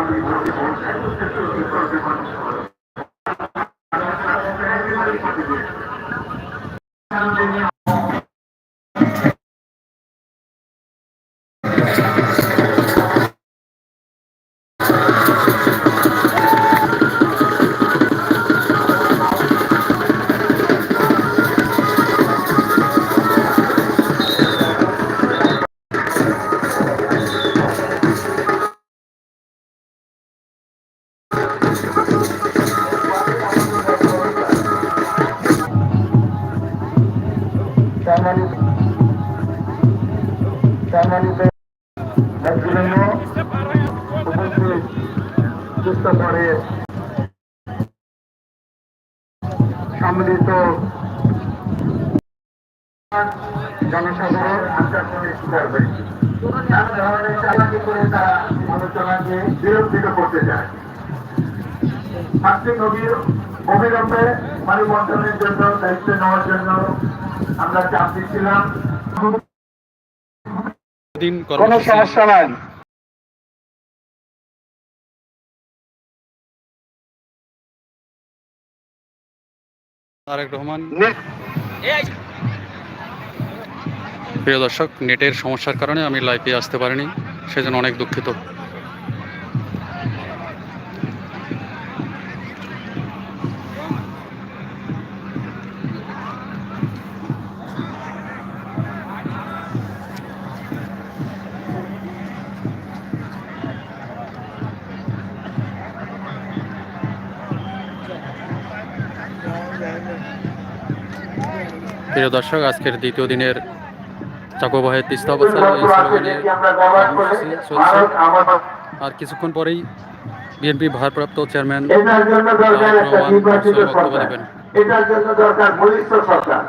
সম্মানিত সম্মিলিত জনসাধারণ আশ্বাস করবে কোনো ধরনের চালাকি করে তারা আলোচনাকে বিরোধিত করতে চায়। অবিলম্বে জন্য দায়িত্ব নেওয়ার জন্য আমরা চাপ দিচ্ছিলাম কোনো সমস্যা নাই। তারেক রহমান। প্রিয় দর্শক নেটের সমস্যার কারণে আমি লাইভে আসতে পারিনি সেজন্য অনেক দুঃখিত। প্রিয় দর্শক আজকের দ্বিতীয় দিনের চাকোবাহের তিস্তা চলছে। আর কিছুক্ষণ পরেই বিএনপি ভারপ্রাপ্ত চেয়ারম্যান এটার জন্য দরকার একটা বক্তব্য দেবেন। এটার জন্য দরকার বলিষ্ঠ সরকার।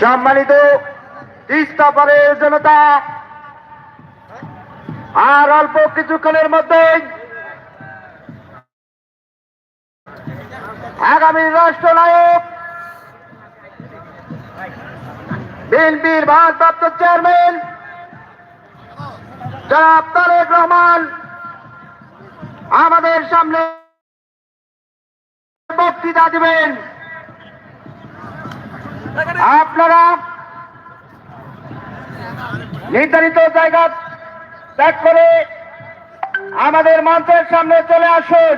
সম্মানিত তিস্তা পারের জনতা, আর অল্প কিছুক্ষণের মধ্যেই আগামী রাষ্ট্রনায়ক, বিএনপির ভারপ্রাপ্ত চেয়ারম্যান জনাব তারেক রহমান আমাদের সামনে বক্তৃতা দিবেন। আপনারা নির্ধারিত জায়গা ত্যাগ করে আমাদের মঞ্চের সামনে চলে আসুন।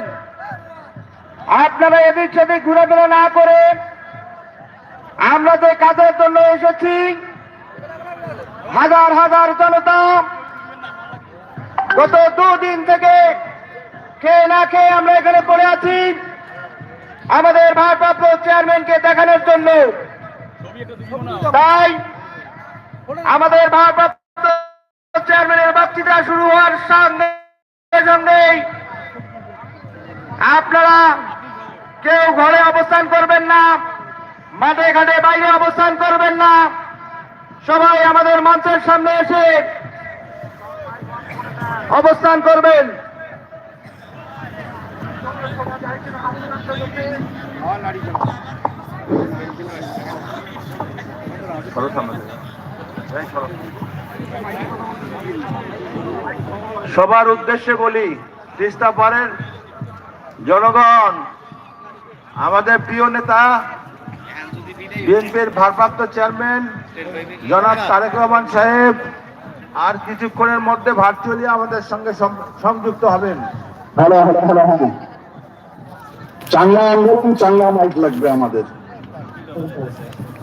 আপনারা এদিক সেদিক ঘোরাফেরা না করে আমরা যে কাজের জন্য এসেছি, হাজার হাজার জনতা গত দুদিন থেকে খেয়ে না খেয়ে আমরা এখানে পড়ে আছি। আমাদের ভারপ্রাপ্ত চেয়ারম্যানকে দেখানোর জন্য তাই আমাদের ভারপ্রাপ্ত চেয়ারম্যানের বক্তৃতা শুরু হওয়ার সঙ্গেই আপনারা কেউ ঘরে অবস্থান করবেন না, মাঠে ঘাটে বাইরে অবস্থান করবেন না। সবাই আমাদের মঞ্চের সামনে এসে অবস্থান করবেন। সবার উদ্দেশ্যে বলি, তিস্তা পারের জনগণ, আমাদের প্রিয় নেতা, বিএনপির ভারপ্রাপ্ত চেয়ারম্যান, জনাব তারেক রহমান সাহেব, আর কিছুক্ষণের মধ্যে ভার্চুয়ালি আমাদের সঙ্গে সংযুক্ত হবেন। চাংলা আন্দোলন চাংলা মাইক লাগবে আমাদের?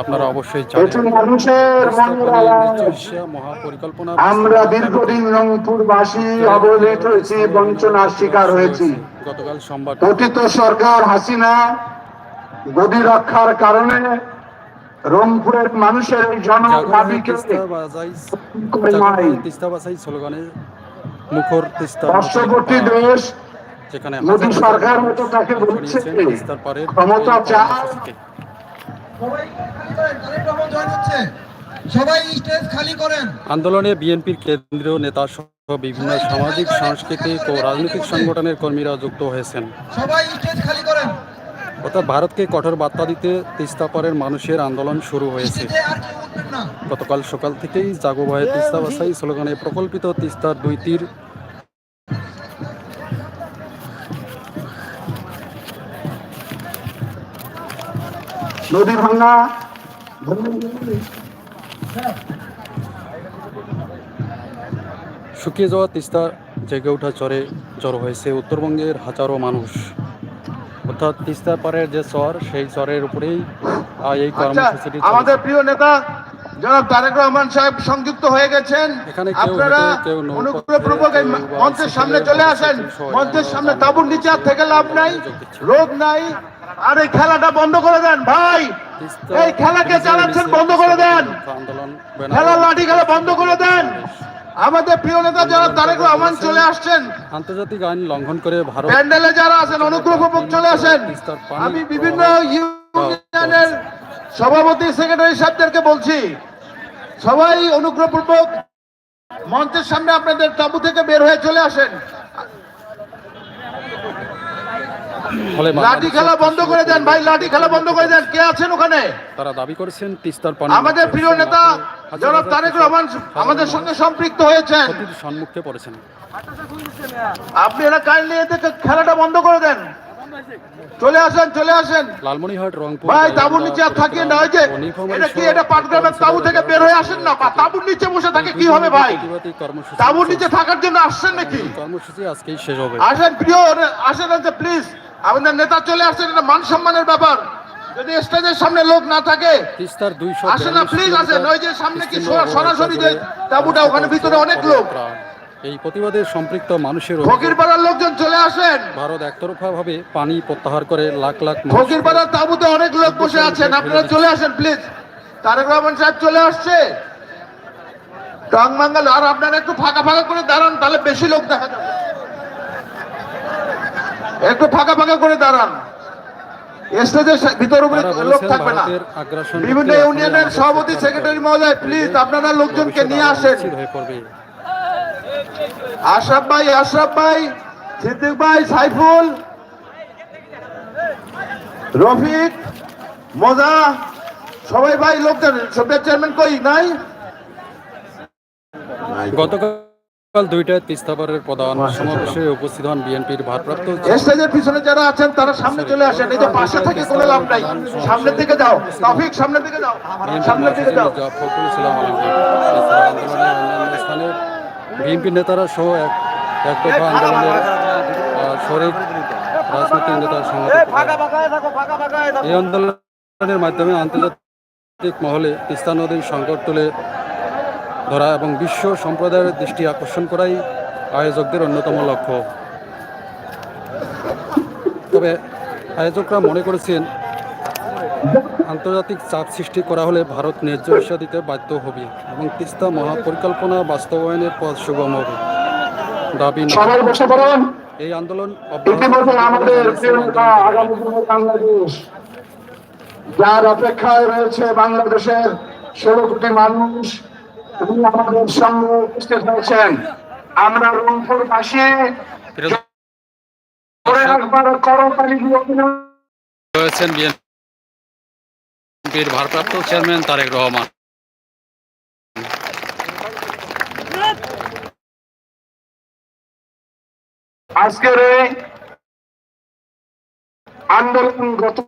আপনারা অবশ্যই আমরা দীর্ঘদিন রংপুরবাসী অবহেলিত হয়েছি বঞ্চনার শিকার হয়েছি। গতকাল সোমবার পতিত সরকার হাসিনা গদি রক্ষার কারণে রংপুরের মানুষের এই জন জাগো দাবিকে তিস্তা বাজাই করে জাগো নাই তিস্তা বাসাই স্লোগানে মুখর তিস্তা পার্শ্ববর্তী দেশ যেখানে মোদী সরকার মতো তাকে বলছে ক্ষমতা চায়। আন্দোলনে বিএনপির কেন্দ্রীয় নেতা সহ বিভিন্ন সামাজিক সাংস্কৃতিক ও রাজনৈতিক সংগঠনের কর্মীরা যুক্ত হয়েছেন। সবাই স্টেজ খালি করেন। অর্থাৎ ভারতকে কঠোর বার্তা দিতে তিস্তা পারের মানুষের আন্দোলন শুরু হয়েছে। গতকাল সকাল থেকেই জাগো ভয়ে তিস্তা বাসাই স্লোগানে প্রকল্পিত তিস্তার দুই তীর নদী ভাঙ্গা শুকিয়ে যাওয়া তিস্তা জেগে ওঠা চরে চর হয়েছে উত্তরবঙ্গের হাজারো মানুষ। অর্থাৎ তিস্তা পাড়ের যে চর সেই চরের উপরেই এই আচ্ছা কর্মসূচিটি আমাদের প্রিয় নেতা জনাব তারেক রহমান সাহেব সংযুক্ত হয়ে গেছেন। আপনারা অনুগ্রহপূর্বক এই মঞ্চের সামনে চলে আসেন। মঞ্চের সামনে তাবুর নিচে আর থেকে লাভ নাই। রোদ নাই আর এই খেলাটা বন্ধ করে দেন ভাই। এই খেলাকে চালাচ্ছেন বন্ধ করে দেন। খেলার লাঠি খেলা বন্ধ করে দেন। আমাদের প্রিয় নেতা যারা তারেক রহমান চলে আসছেন। আন্তর্জাতিক আইন লঙ্ঘন করে ভারত প্যান্ডেলে যারা আছেন অনুগ্রহপূর্বক চলে আসেন। আমি বিভিন্ন ইউনিয়নের সভাপতি সেক্রেটারি সাহেবদেরকে বলছি সবাই অনুগ্রহপূর্বক মঞ্চের সামনে আপনাদের তাবু থেকে বের হয়ে চলে আসেন। লাঠি খেলা বন্ধ করে দেন ভাই লাঠি খেলা বন্ধ করে দেন। কে আছেন ওখানে? তারা দাবি করেছেন তিস্তার পানি আমাদের প্রিয় নেতা জনাব তারেক রহমান আমাদের সঙ্গে সম্পৃক্ত হয়েছেন। সম্মুখে পড়েছেন। আপনি এটা কাইন্ডলি এতে খেলাটা বন্ধ করে দেন। চলে আসেন চলে আসেন। লালমনিরহাট রংপুর ভাই তাবুর নিচে আর থাকিয়ে না ওই যে এটা কি এটা পাটগ্রামের তাবু থেকে বের হয়ে আসেন না? বা তাবুর নিচে বসে থাকে কি হবে ভাই? কর্মসূচি তাবুর নিচে থাকার জন্য আসছেন নাকি? কর্মসূচি আজকেই শেষ হবে। আসেন প্রিয় আসেন প্লিজ। আমাদের নেতা চলে আসছেন এটা মান সম্মানের ব্যাপার। যদি স্টেজের সামনে লোক না থাকে তিস্তার দুইশো আসেন না প্লিজ আসেন ওই যে সামনে কি সরাসরি যে তাবুটা ওখানে ভিতরে অনেক লোক। এই প্রতিবাদে সম্পৃক্ত মানুষের ফকির পাড়ার লোকজন চলে আসেন। ভারত একতরফা ভাবে পানি প্রত্যাহার করে লাখ লাখ মানুষ ফকির পাড়ার তাবুতে অনেক লোক বসে আছেন আপনারা চলে আসেন প্লিজ তারেক রহমান সাহেব চলে আসছে। টং মাঙ্গাল আর আপনারা একটু ফাঁকা ফাঁকা করে দাঁড়ান তাহলে বেশি লোক দেখা যাবে। একটু ফাঁকা ফাঁকা করে দাঁড়ান। স্টেজের ভিতর উপরে লোক থাকবে না। বিভিন্ন ইউনিয়নের সভাপতি সেক্রেটারি মহোদয় প্লিজ আপনারা লোকজনকে নিয়ে আসেন। আশরাফ ভাই আশরাফ ভাই সিদ্দিক ভাই সাইফুল রফিক মজা সবাই ভাই লোকজন সবের চেয়ারম্যান কই? নাই? গতকাল দুইটায় তিস্তাপাড়ের প্রধান সমাবেশে উপস্থিত হন বিএনপির ভারপ্রাপ্ত স্টেজের পিছনে যারা আছেন তারা সামনে চলে আসেন। এই যে পাশে থেকে কোনো লাভ নাই। সামনের দিকে যাও। টপিক সামনের দিকে যাও। বিএনপির সামনের দিকে যাও। ফখরুল ইসলাম আলমগীর স্থানে বিএনপি নেতারা সহ এক এক দফা আন্দোলনের শরিক রাজনৈতিক নেতার সংগঠন এই আন্দোলনের মাধ্যমে আন্তর্জাতিক মহলে তিস্তা নদীর সংকট তুলে ধরা এবং বিশ্ব সম্প্রদায়ের দৃষ্টি আকর্ষণ করাই আয়োজকদের অন্যতম লক্ষ্য। তবে আয়োজকরা মনে করেছেন আন্তর্জাতিক চাপ সৃষ্টি করা হলে ভারত ন্যায্য হিসা দিতে বাধ্য হবে এবং তিস্তা মহাপরিকল্পনা বাস্তবায়নের পথ সুগম হবে। দাবি এই আন্দোলন যার অপেক্ষায় রয়েছে বাংলাদেশের ষোলো কোটি মানুষ তিনি আমাদের সঙ্গে উপস্থিত হয়েছেন। আমরা রয়েছেন বিএনপির ভারপ্রাপ্ত চেয়ারম্যান তারেক রহমান। আজকের এই আন্দোলন গত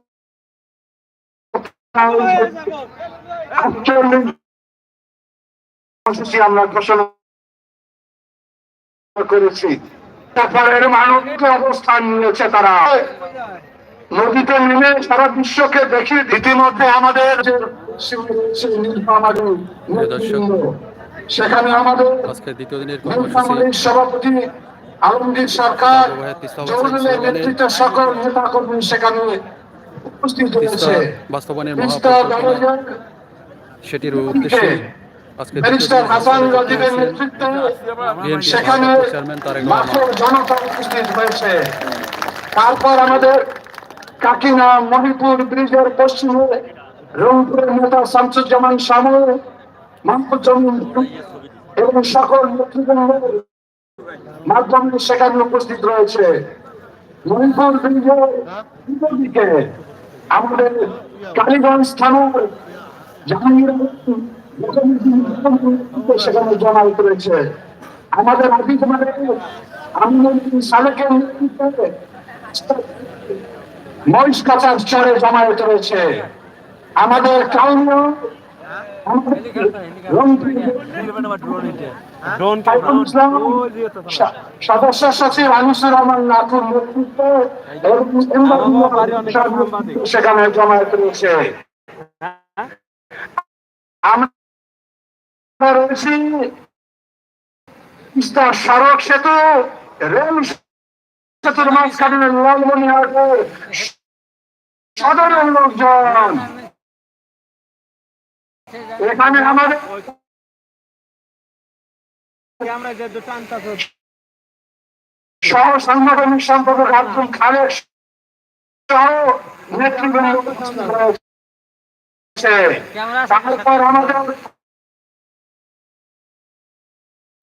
আটচল্লিশ কর্মসূচি আমরা ঘোষণা করেছি। তারপরের অবস্থান নিয়েছে তারা। নদীতে নেমে সারা বিশ্বকে ইতিমধ্যে আমাদের সেখানে আমাদের দ্বিতীয় দিনের সভাপতি আলমগীর সরকার নেতৃত্বের সকল নেতা কর্মী সেখানে উপস্থিত হয়েছে। বাস্তবায়নের সেটির উদ্দেশ্যে ব্যারিস্টার হাসান রাজীবের নেতৃত্বে সেখানে চেয়ারম্যান লাখো জনতা উপস্থিত হয়েছে। তারপর আমাদের কাকিনা মণিপুর ব্রিজের পশ্চিমে রংপুরের নেতা শামসুজ্জামান শামু মাহমুদ জমিন এবং সকল নেতৃবৃন্দের মাধ্যমে সেখানে উপস্থিত রয়েছে। মণিপুর ব্রিজের দিকে আমাদের কালীগঞ্জ থানার জাহাঙ্গীর সেখানে রয়েছে আমাদের মহিষ কাচার চরে আমাদের সদস্য সচিব আনিসুর রহমান নাথুর নেতৃত্বে সেখানে জমায়েত রয়েছে আমরা রয়েছি তিস্তা সড়ক সেতু, রেল সেতুর মাঝখানে লালমনিহাটের সাধারণ লোকজন এখানে আমাদের সহ সাংগঠনিক সম্পাদক আব্দুল খালেক সহ নেতৃবৃন্দ। তারপর আমাদের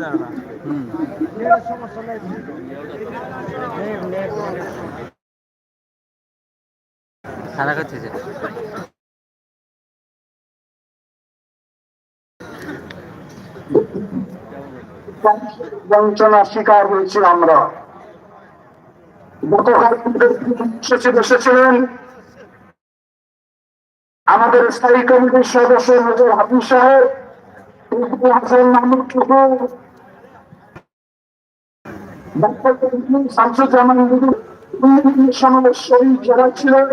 জানাই করেছে খারাপ হচ্ছে যে বঞ্চনার শিকার হয়েছি আমরা। গতকাল সচিব এসেছিলেন। আমাদের স্থায়ী কমিটির সদস্য নজর হাফিজ সাহেব। মাহমুদ টুকু ডাক্তার শামসুজ্জামান সমাবেশ শহীদ যারা ছিলেন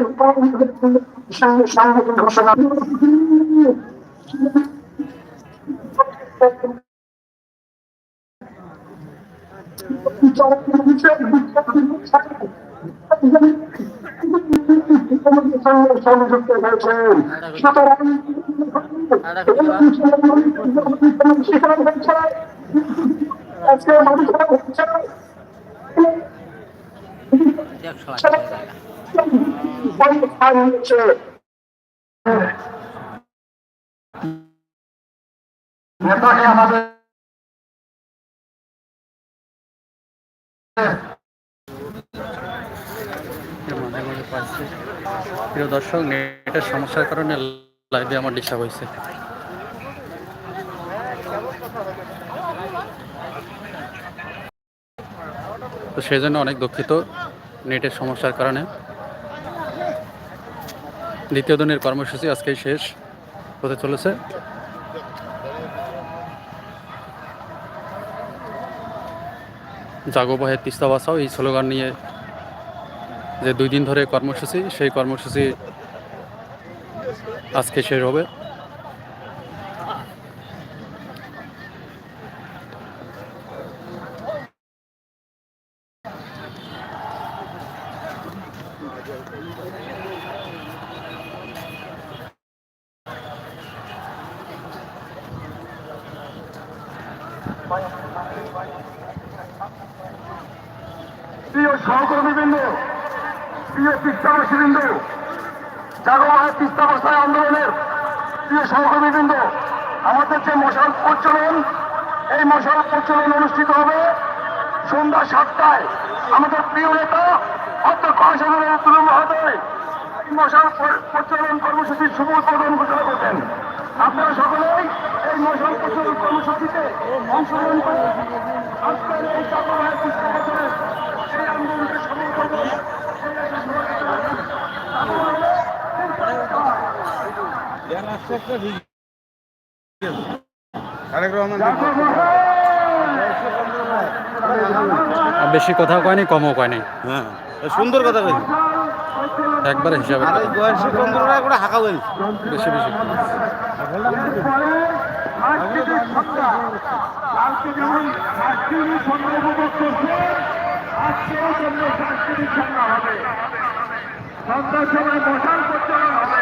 সঙ্গে সংগঠন ঘোষণা সংযুক্ত হয়েছেন সুতরাং আমাদের প্রিয় দর্শক নেটের সমস্যার কারণে লাইভে আমার ডিস্টার্ব হয়েছে। তো সেই জন্য অনেক দুঃখিত নেটের সমস্যার কারণে। দ্বিতীয় দিনের কর্মসূচি আজকেই শেষ হতে চলেছে। জাগো বাহে তিস্তা বাঁচাও এই স্লোগান নিয়ে যে দুই দিন ধরে কর্মসূচি, সেই কর্মসূচি আজকে শেষ হবে। প্রিয় সহকর্মীবৃন্দ প্রিয় জাগোয়া তিস্তাবাসায় আন্দোলনের প্রিয় সহকর্মীবৃন্দ, আমাদের যে মশাল প্রচলন, এই মশাল প্রচলন অনুষ্ঠিত হবে সন্ধ্যা সাতটায়। আমাদের প্রিয় নেতা, অধ্যক্ষ আসামের তুলন মহোদয় মশাল প্রচলন কর্মসূচির শুভ উদ্বোধন ঘোষণা করবেন আপনারা সকলেই এই মশাল প্রচলন কর্মসূচিতে অংশগ্রহণ করে আজকের এই আন্দোলনকে সফল করবেন বেশি কথা কয়নি কমও কয়নি। হ্যাঁ সুন্দর কথা কইছি। একবারে হিসাবে হাঁকা বলি বেশি বেশি। সাংস্কৃতিক সন্ধ্যার সময় মশাল প্রচলন হবে।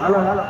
Hello hello.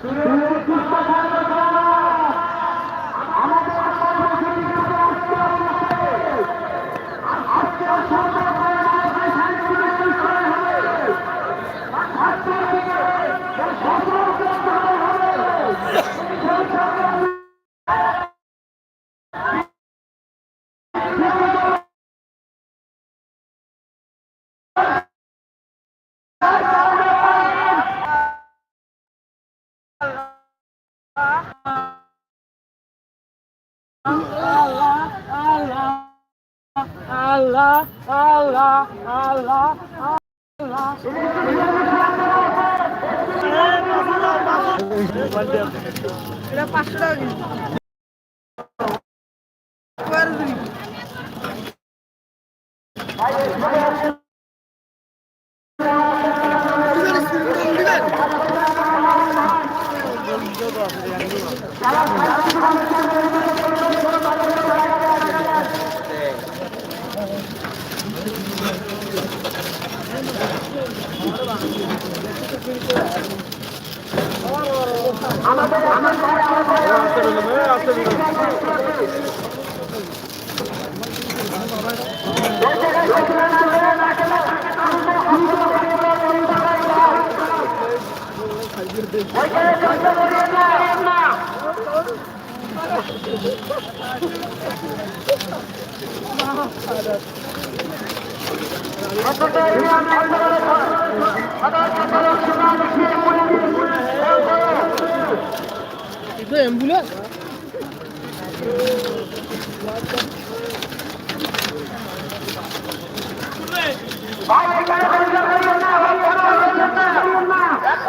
শুরু Allah, Allah, Allah, Allah. এটা পাঁচশো টাকা করে দিবি Bu ambulans. Hayır, hayır, hayır.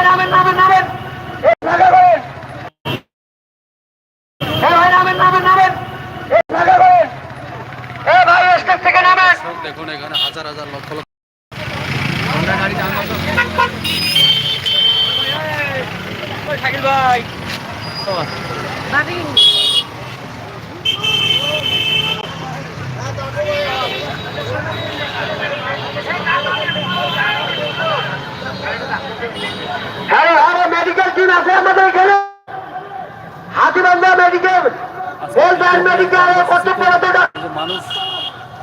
নামেন নামেন নামেন এই ভাগা করেন এই ভাই নামেন নামেন নামেন এই ভাগা করেন এই ভাই স্টেজ থেকে নামেন দর্শক দেখুন এখানে হাজার হাজার লক্ষ লক্ষ হ্যাঁ হ্যাঁ মেডিকেল টিম আছে আমাদের এখানে? হাতিবান্ধা মেডিকেল হেলথ মেডিকেল মানুষ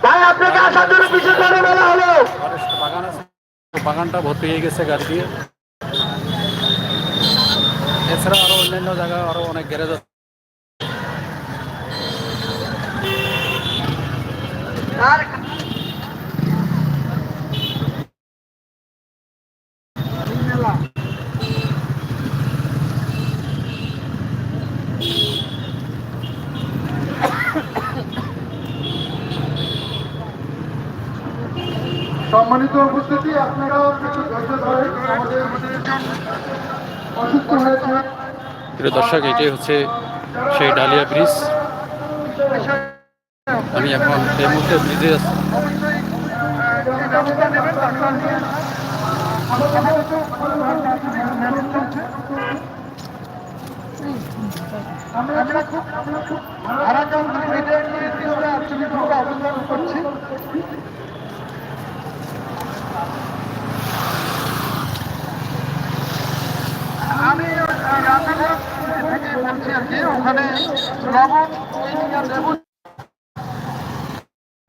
তাই আপনাকে আসার জন্য বিশেষভাবে বলা হলো। বাগানটা ভর্তি হয়ে গেছে গাড়ি দিয়ে। এছাড়া আরও অন্যান্য জায়গায় আরও অনেক গ্যারেজ আছে। সম্মানিত উপস্থিতি আপনারাও কিছু অসুস্থ হয়েছে দর্শক এটাই হচ্ছে সেই ডালিয়া ব্রিজ। আমি এখন এই মুহূর্তে ব্রিজে আছি আমি রান্নাঘর থেকে বলছি আর কি ওখানে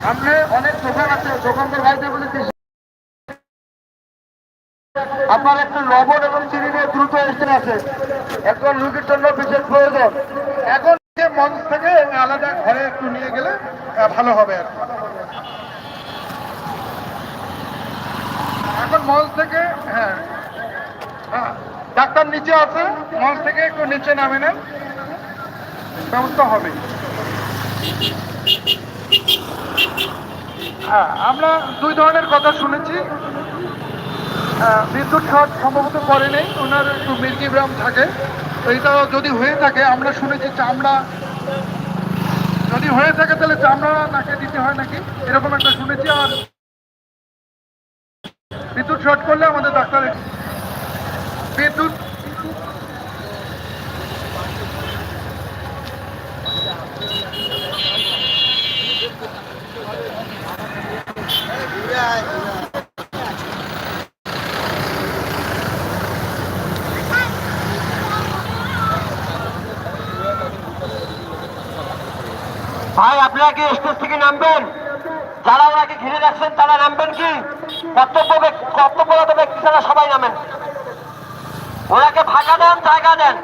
সামনে অনেক দোকান আছে দোকানদার ভাইদের আপনার একটু লবণ এবং চিনি নিয়ে দ্রুত এসে আছে। এখন রুগীর জন্য বিশেষ প্রয়োজন। এখন যে মঞ্চ থেকে আলাদা ঘরে একটু নিয়ে গেলে ভালো হবে আর এখন মঞ্চ থেকে হ্যাঁ হ্যাঁ, ডাক্তার নিচে আছে মঞ্চ থেকে একটু নিচে নামে নেন। ব্যবস্থা হবে। হ্যাঁ আমরা দুই ধরনের কথা শুনেছি। বিদ্যুৎ শট সম্ভবত করে নেই, ওনার একটু মির্জি ব্রাম থাকে। এটা যদি হয়ে থাকে, আমরা শুনেছি চামড়া। যদি হয়ে থাকে, তাহলে চামড়া নাকে দিতে হয় নাকি? এরকম একটা শুনেছি, আর বিদ্যুৎ শর্ট করলে আমাদের ডাক্তারের বিদ্যুৎ ভাই আপনারা কি স্টেজ থেকে নামবেন। যারা ওনাকে ঘিরে রাখছেন, তারা নামবেন কি? কর্তব্য কর্তব্যরত ব্যক্তি ছাড়া সবাই নামেন। ওনাকে ফাঁকা দেন জায়গা দেন।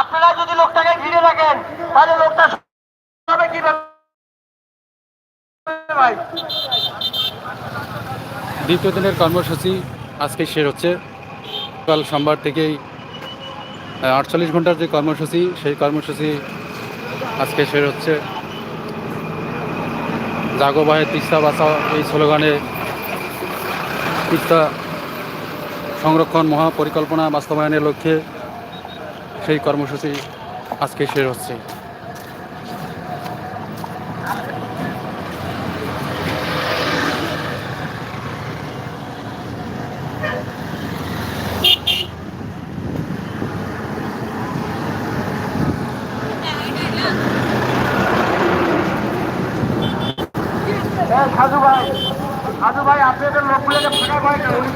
আপনারা যদি লোকটাকে ঘিরে রাখেন, তাহলে লোকটা দ্বিতীয় দিনের কর্মসূচি আজকে শেষ হচ্ছে। কাল সোমবার থেকেই আটচল্লিশ ঘণ্টার যে কর্মসূচি, সেই কর্মসূচি আজকে শেষ হচ্ছে। জাগো তিস্তা বাঁচাও এই স্লোগানে তিস্তা সংরক্ষণ মহাপরিকল্পনা বাস্তবায়নের লক্ষ্যে সেই কর্মসূচি আজকে শেষ হচ্ছে। সাধু ভাই সাধু ভাই আপনাদের লোকগুলোকে ফাঁকা করে।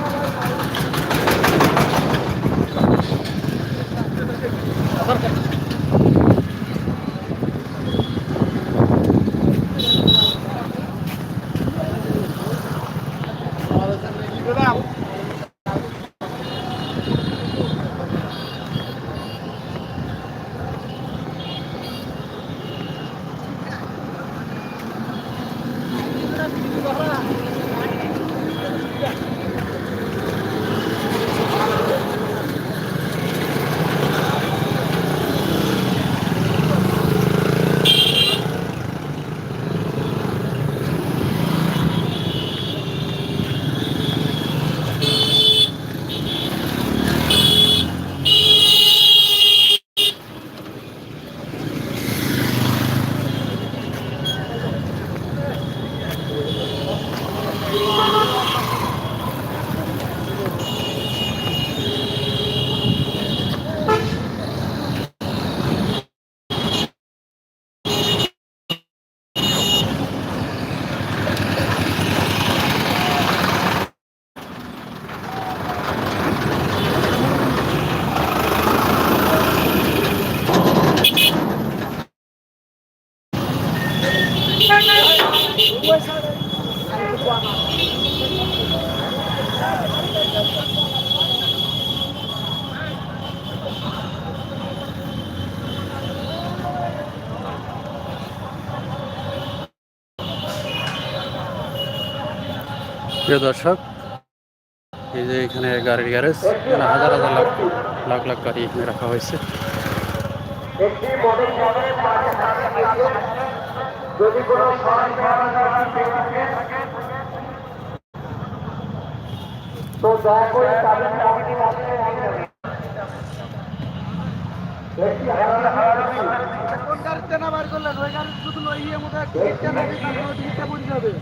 প্রিয় দর্শক এই যে এখানে গাড়ির গ্যারেজ এখানে হাজার হাজার লাখ লাখ লাখ গাড়ি এখানে রাখা হয়েছে তো দয়া করে কোন গাড়িতে না বার করলেন ওই গাড়ি শুধু লইয়ে মতো একটা দিকটা পড়ে যাবে